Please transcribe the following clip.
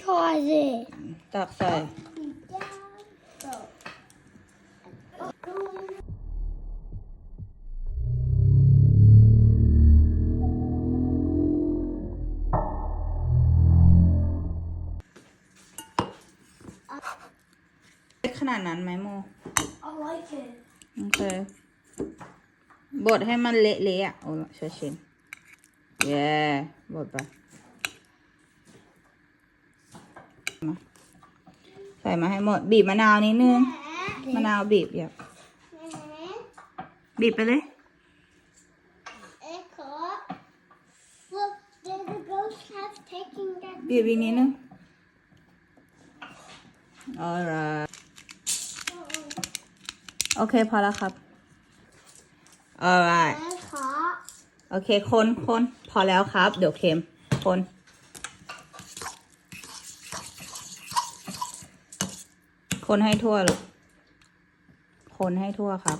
try it. ตักใส่เล็กขนาดนั้นไหมโม I like it. โอเคบดให้มันเละๆอะ โอ้ช่วยชิมเย้บดไปมา ใส่มาให้หมด บีบมะนาวนิดนึง มะนาวบีบอย่าบีบไปเลย Echo. Look, there's a ghost have taking that. บีบอีกนิดนึง alright โอเคพอแล้วครับ alright Echo. โอเคคนคนพอแล้วครับ เดี๋ยวเค็มคน คนให้ทั่วลูกคนให้ทั่วครับ